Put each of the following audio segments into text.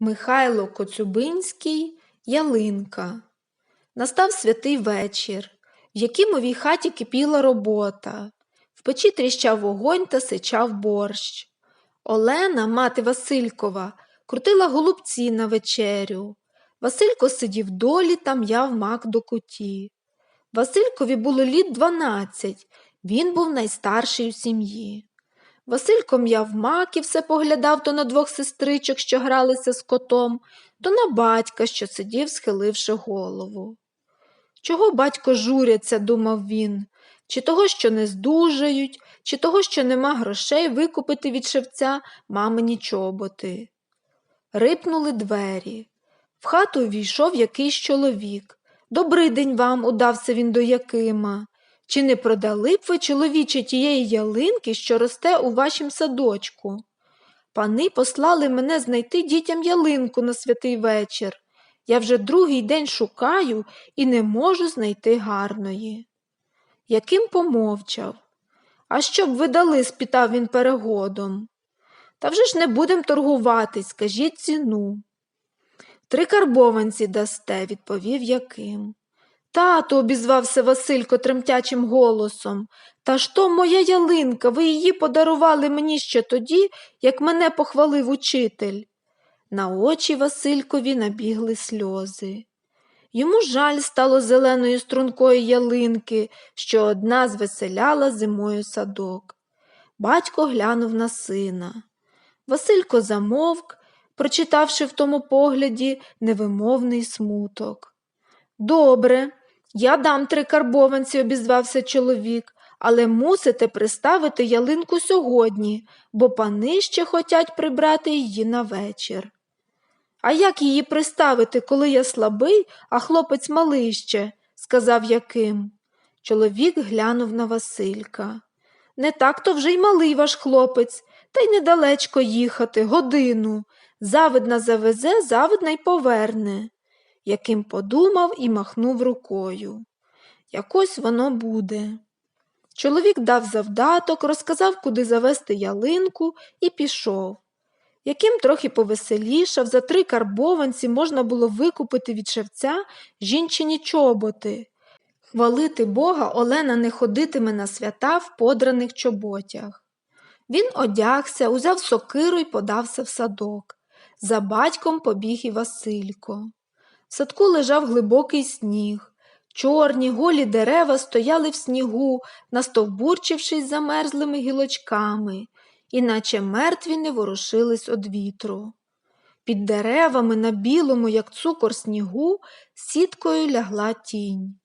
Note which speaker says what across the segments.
Speaker 1: Михайло Коцюбинський Ялинка. Настав святий вечір, в якимовій хаті кипіла робота. В печі тріщав вогонь та сичав борщ. Олена, мати Василькова, крутила голубці на вечерю. Василько сидів долі та м'яв мак до куті. Василькові було літ дванадцять, він був найстарший у сім'ї. Василько м'яв мак і все поглядав то на двох сестричок, що гралися з котом, то на батька, що сидів, схиливши голову. Чого батько журяться, думав він, чи того, що не здужають, чи того, що нема грошей викупити від шевця мамині чоботи. Рипнули двері. В хату увійшов якийсь чоловік. Добрий день вам, удався він до Якима. Чи не продали б ви, чоловіче, тієї ялинки, що росте у вашім садочку? Пани послали мене знайти дітям ялинку на святий вечір. Я вже другий день шукаю і не можу знайти гарної. Яким помовчав. А що б ви дали? спитав він перегодом. Та вже ж не будем торгуватись, скажіть ціну. Три карбованці дасте, відповів Яким. Тато, обізвався Василько тремтячим голосом, та ж то моя ялинка, ви її подарували мені ще тоді, як мене похвалив учитель. На очі Василькові набігли сльози. Йому жаль стало зеленої стрункої ялинки, що одна звеселяла зимою садок. Батько глянув на сина. Василько замовк, прочитавши в тому погляді невимовний смуток. Добре, я дам три карбованці, обізвався чоловік, але мусите приставити ялинку сьогодні, бо пани ще хотять прибрати її на вечір. А як її приставити, коли я слабий, а хлопець малий ще? сказав Яким. Чоловік глянув на Василька. Не так то вже й малий ваш хлопець, та й недалечко їхати, годину. Завидна завезе, завидна й поверне. Яким подумав і махнув рукою. Якось воно буде. Чоловік дав завдаток, розказав, куди завести ялинку, і пішов. Яким трохи повеселішав, за три карбованці можна було викупити від шевця жінчині чоботи. Хвалити Бога Олена не ходитиме на свята в подраних чоботях. Він одягся, узяв сокиру і подався в садок. За батьком побіг і Василько. В садку лежав глибокий сніг. Чорні голі дерева стояли в снігу, настовбурчившись замерзлими гілочками, іначе мертві не ворушились од вітру. Під деревами на білому, як цукор снігу, сіткою лягла тінь.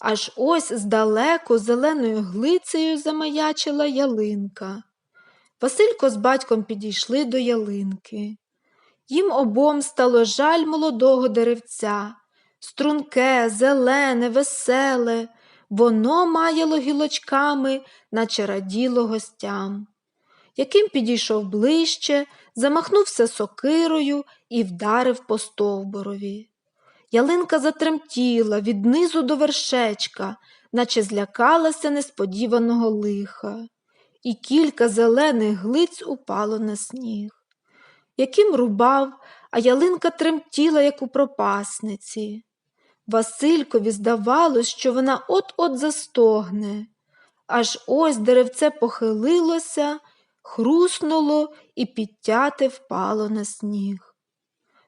Speaker 1: Аж ось здалеку зеленою глицею замаячила ялинка. Василько з батьком підійшли до ялинки. Їм обом стало жаль молодого деревця, струнке, зелене, веселе, воно маяло гілочками, наче раділо гостям. Яким підійшов ближче, замахнувся сокирою і вдарив по стовбурові. Ялинка затремтіла від низу до вершечка, наче злякалася несподіваного лиха, і кілька зелених глиць упало на сніг яким рубав, а ялинка тремтіла, як у пропасниці. Василькові здавалось, що вона от-от застогне. Аж ось деревце похилилося, хруснуло і підтяте впало на сніг.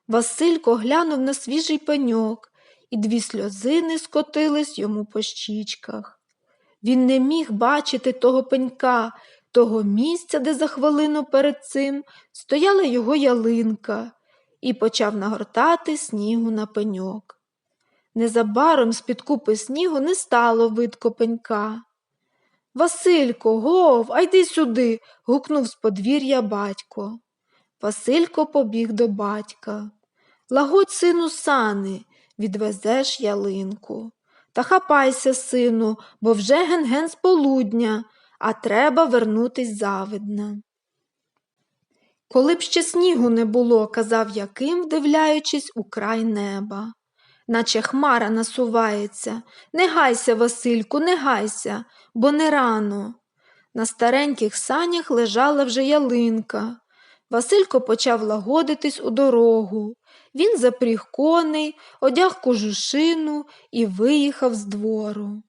Speaker 1: Василько глянув на свіжий пеньок, і дві сльозини скотились йому по щічках. Він не міг бачити того пенька, того місця, де за хвилину перед цим стояла його ялинка, і почав нагортати снігу на пеньок. Незабаром з-під купи снігу не стало видко пенька. Василько, гов, а йди сюди. гукнув з подвір'я батько. Василько побіг до батька. Лагодь, сину, сани, відвезеш ялинку. Та хапайся, сину, бо вже ген-ген з полудня, а треба вернутись завидна. Коли б ще снігу не було, казав Яким, вдивляючись у край неба. Наче хмара насувається. Не гайся, Васильку, не гайся, бо не рано. На стареньких санях лежала вже ялинка. Василько почав лагодитись у дорогу. Він запріг коней, одяг кожушину і виїхав з двору.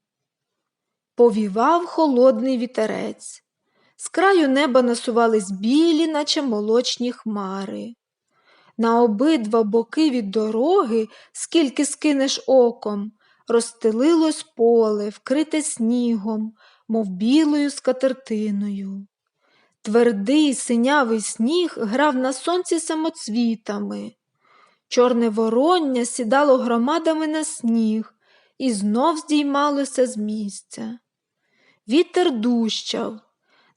Speaker 1: Повівав холодний вітерець. З краю неба насувались білі, наче молочні хмари. На обидва боки від дороги, скільки скинеш оком, розстелилось поле, вкрите снігом, мов білою скатертиною. Твердий синявий сніг грав на сонці самоцвітами. Чорне вороння сідало громадами на сніг і знов здіймалося з місця. Вітер дущав,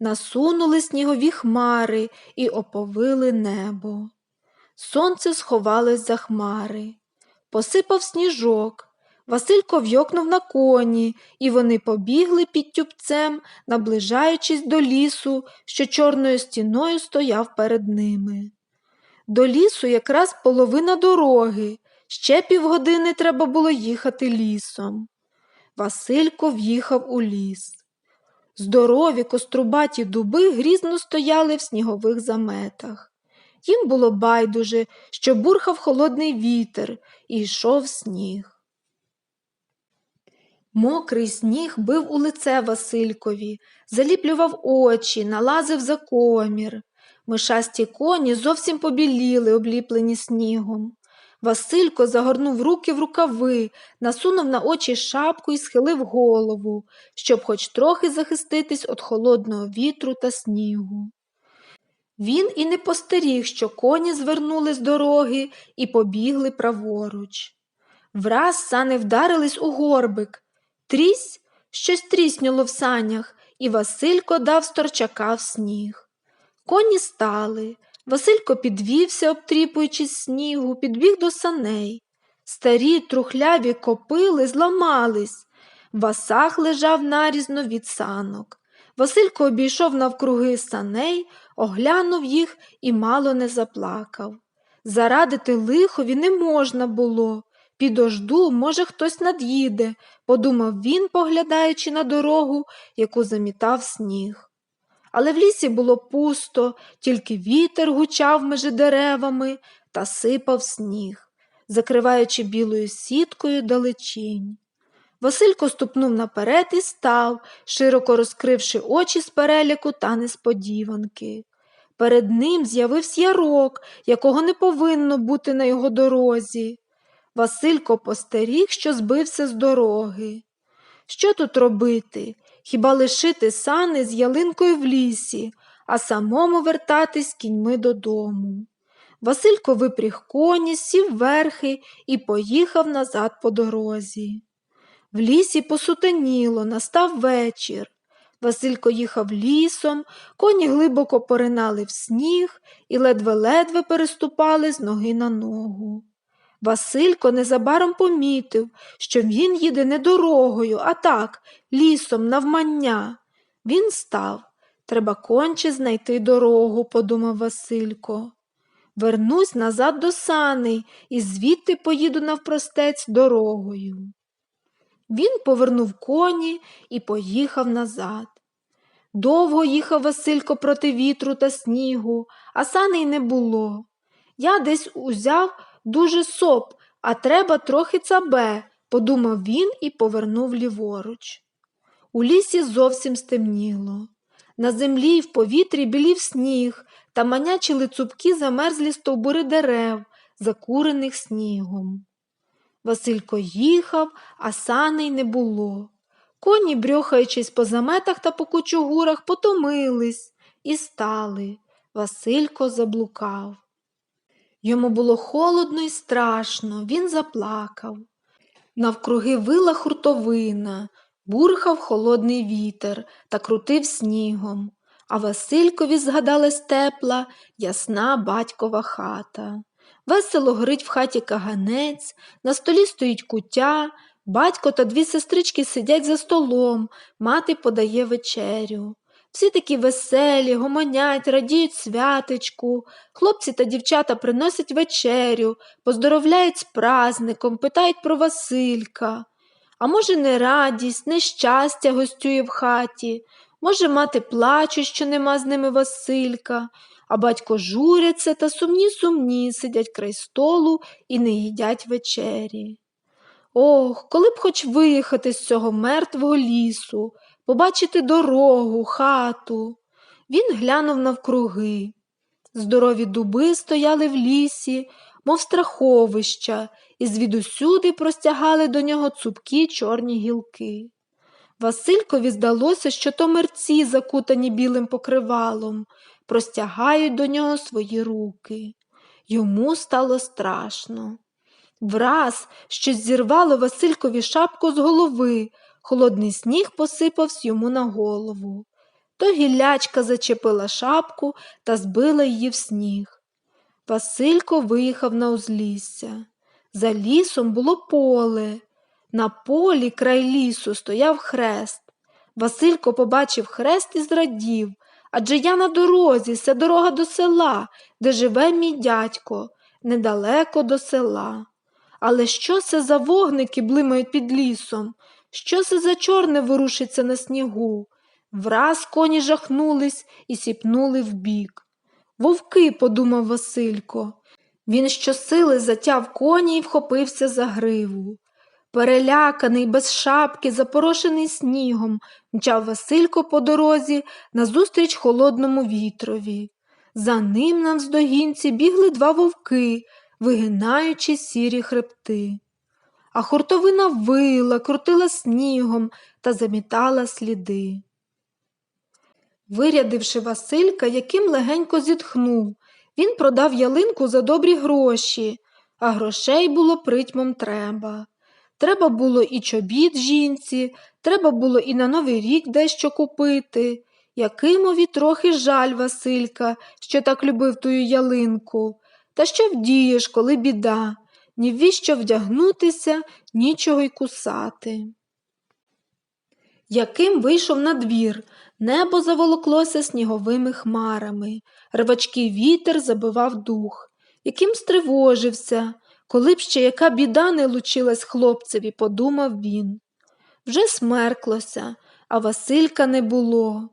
Speaker 1: насунули снігові хмари і оповили небо. Сонце сховалось за хмари, посипав сніжок. Василько вйокнув на коні, і вони побігли під тюбцем, наближаючись до лісу, що чорною стіною стояв перед ними. До лісу якраз половина дороги, ще півгодини треба було їхати лісом. Василько в'їхав у ліс. Здорові кострубаті дуби грізно стояли в снігових заметах. Їм було байдуже, що бурхав холодний вітер і йшов сніг. Мокрий сніг бив у лице Василькові, заліплював очі, налазив за комір. Мишасті коні зовсім побіліли, обліплені снігом. Василько загорнув руки в рукави, насунув на очі шапку і схилив голову, щоб хоч трохи захиститись від холодного вітру та снігу. Він і не постеріг, що коні звернули з дороги і побігли праворуч. Враз сани вдарились у горбик. Трісь щось трісняло в санях, і Василько дав сторчака в сніг. Коні стали. Василько підвівся, обтріпуючись снігу, підбіг до саней. Старі трухляві копили зламались. Васах лежав нарізно від санок. Василько обійшов навкруги саней, оглянув їх і мало не заплакав. Зарадити лихові не можна було. Підожду, може, хтось над'їде, подумав він, поглядаючи на дорогу, яку замітав сніг. Але в лісі було пусто, тільки вітер гучав межи деревами та сипав сніг, закриваючи білою сіткою далечінь. Василько ступнув наперед і став, широко розкривши очі з переляку та несподіванки. Перед ним з'явився ярок, якого не повинно бути на його дорозі. Василько постеріг, що збився з дороги. Що тут робити? Хіба лишити сани з ялинкою в лісі, а самому вертатись кіньми додому? Василько випріг коні, сів верхи і поїхав назад по дорозі. В лісі посутеніло, настав вечір. Василько їхав лісом, коні глибоко поринали в сніг і ледве-ледве переступали з ноги на ногу. Василько незабаром помітив, що він їде не дорогою, а так, лісом, навмання. Він став. Треба конче знайти дорогу, подумав Василько. Вернусь назад до саней і звідти поїду навпростець дорогою. Він повернув коні і поїхав назад. Довго їхав Василько проти вітру та снігу, а саней не було. Я десь узяв дуже соп, а треба трохи цабе, подумав він і повернув ліворуч. У лісі зовсім стемніло. На землі й в повітрі білів сніг та манячили цупкі замерзлі стовбури дерев, закурених снігом. Василько їхав, а саней не було. Коні, брьохаючись по заметах та по кучугурах, потомились і стали. Василько заблукав. Йому було холодно і страшно, він заплакав. Навкруги вила хуртовина, бурхав холодний вітер та крутив снігом, а Василькові згадалась тепла, ясна батькова хата. Весело горить в хаті каганець, на столі стоїть кутя, батько та дві сестрички сидять за столом, мати подає вечерю. Всі такі веселі, гомонять, радіють святечку, хлопці та дівчата приносять вечерю, поздоровляють з праздником, питають про Василька. А може, не радість, нещастя гостює в хаті, може, мати плаче, що нема з ними Василька, а батько журяться та сумні сумні сидять край столу і не їдять вечері. Ох, коли б хоч виїхати з цього мертвого лісу, побачити дорогу, хату. Він глянув навкруги. Здорові дуби стояли в лісі, мов страховища, і звідусюди простягали до нього цупкі чорні гілки. Василькові здалося, що то мерці, закутані білим покривалом, простягають до нього свої руки. Йому стало страшно. Враз щось зірвало Василькові шапку з голови, холодний сніг посипався йому на голову. То гіллячка зачепила шапку та збила її в сніг. Василько виїхав на узлісся. За лісом було поле. На полі край лісу стояв хрест. Василько побачив хрест і зрадів. Адже я на дорозі, це дорога до села, де живе мій дядько, недалеко до села. Але що це за вогники блимають під лісом? Що це за чорне ворушиться на снігу? Враз коні жахнулись і сіпнули вбік. Вовки, подумав Василько. Він щосили затяв коні і вхопився за гриву. Переляканий, без шапки, запорошений снігом, мчав Василько по дорозі назустріч холодному вітрові. За ним навздогінці бігли два вовки, вигинаючи сірі хребти. А хуртовина вила, крутила снігом та замітала сліди. Вирядивши Василька, яким легенько зітхнув, він продав ялинку за добрі гроші, а грошей було притьмом треба. Треба було і чобіт жінці, треба було і на новий рік дещо купити. Якимові трохи жаль Василька, що так любив тую ялинку. Та що вдієш, коли біда, ні в вдягнутися, нічого й кусати. Яким вийшов на двір, небо заволоклося сніговими хмарами, рвачкий вітер забивав дух, яким стривожився, коли б ще яка біда не лучилась хлопцеві, подумав він. Вже смерклося, а Василька не було.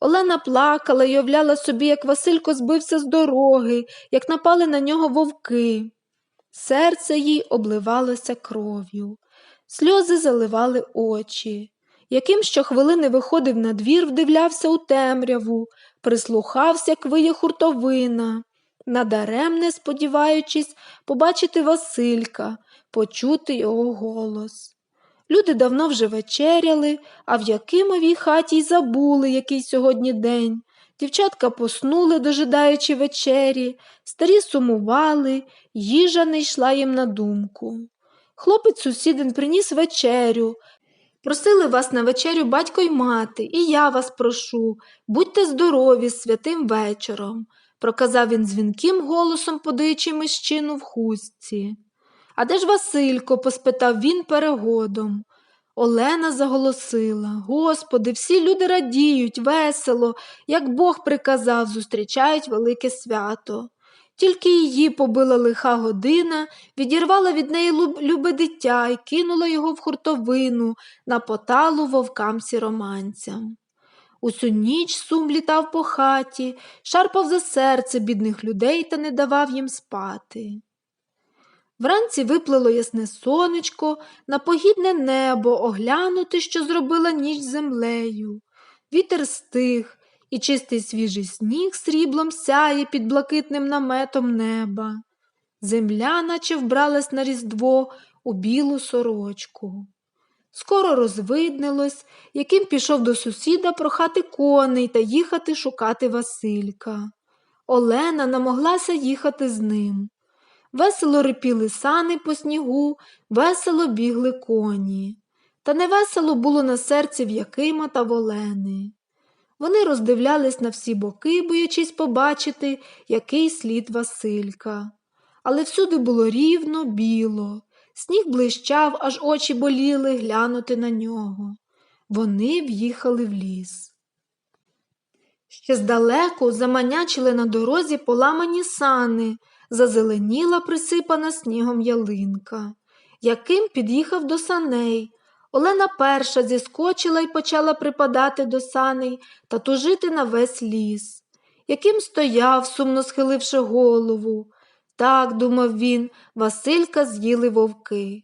Speaker 1: Олена плакала й уявляла собі, як Василько збився з дороги, як напали на нього вовки. Серце їй обливалося кров'ю, сльози заливали очі. Яким щохвилини виходив на двір, вдивлявся у темряву, прислухався, як виє хуртовина, надаремне сподіваючись побачити Василька, почути його голос. Люди давно вже вечеряли, а в Якимовій хаті й забули, який сьогодні день. Дівчатка поснули, дожидаючи вечері, старі сумували, їжа не йшла їм на думку. Хлопець сусідин приніс вечерю. Просили вас на вечерю батько й мати, і я вас прошу, будьте здорові святим вечором, проказав він дзвінким голосом, подаючи мищину в хустці. А де ж Василько? поспитав він перегодом. Олена заголосила Господи, всі люди радіють, весело, як Бог приказав, зустрічають велике свято. Тільки її побила лиха година, відірвала від неї любе дитя і кинула його в хуртовину на поталу вовкам сіроманцям. Усю ніч сум літав по хаті, шарпав за серце бідних людей та не давав їм спати. Вранці виплило ясне сонечко, на погідне небо оглянути, що зробила ніч землею. Вітер стих, і чистий свіжий сніг сріблом сяє під блакитним наметом неба. Земля, наче вбралась на різдво у білу сорочку. Скоро розвиднилось, яким пішов до сусіда прохати коней та їхати шукати Василька. Олена намоглася їхати з ним. Весело рипіли сани по снігу, весело бігли коні. Та невесело було на серці в Якима та Волени. Вони роздивлялись на всі боки, боячись побачити, який слід Василька. Але всюди було рівно, біло, сніг блищав, аж очі боліли глянути на нього. Вони в'їхали в ліс. Ще здалеку заманячили на дорозі поламані сани, зазеленіла присипана снігом ялинка. Яким під'їхав до саней. Олена перша зіскочила і почала припадати до саней та тужити на весь ліс. яким стояв, сумно схиливши голову. Так, думав він, Василька з'їли вовки.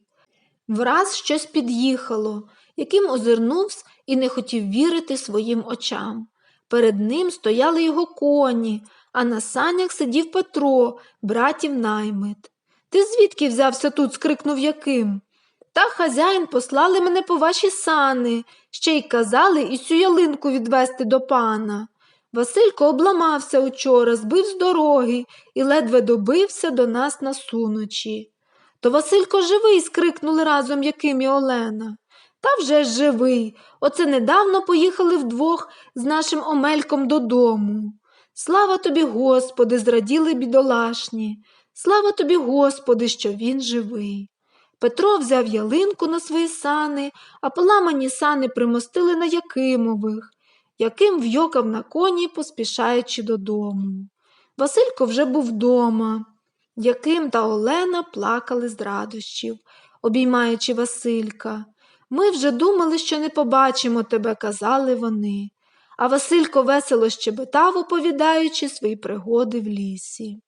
Speaker 1: Враз щось під'їхало, яким озирнувся і не хотів вірити своїм очам. Перед ним стояли його коні, а на санях сидів Петро, братів наймит. Ти звідки взявся тут? скрикнув яким. Та хазяїн послали мене по ваші сани, ще й казали і цю ялинку відвести до пана. Василько обламався учора, збив з дороги і ледве добився до нас на суночі. То Василько живий. скрикнули разом Яким і Олена. Та вже ж живий. Оце недавно поїхали вдвох з нашим Омельком додому. Слава тобі, Господи, зраділи бідолашні. Слава тобі, Господи, що він живий. Петро взяв ялинку на свої сани, а поламані сани примостили на Якимових. Яким вйокав на коні, поспішаючи додому. Василько вже був вдома. Яким та Олена плакали з радощів, обіймаючи Василька. Ми вже думали, що не побачимо тебе, казали вони. А Василько весело щебетав, оповідаючи свої пригоди в лісі.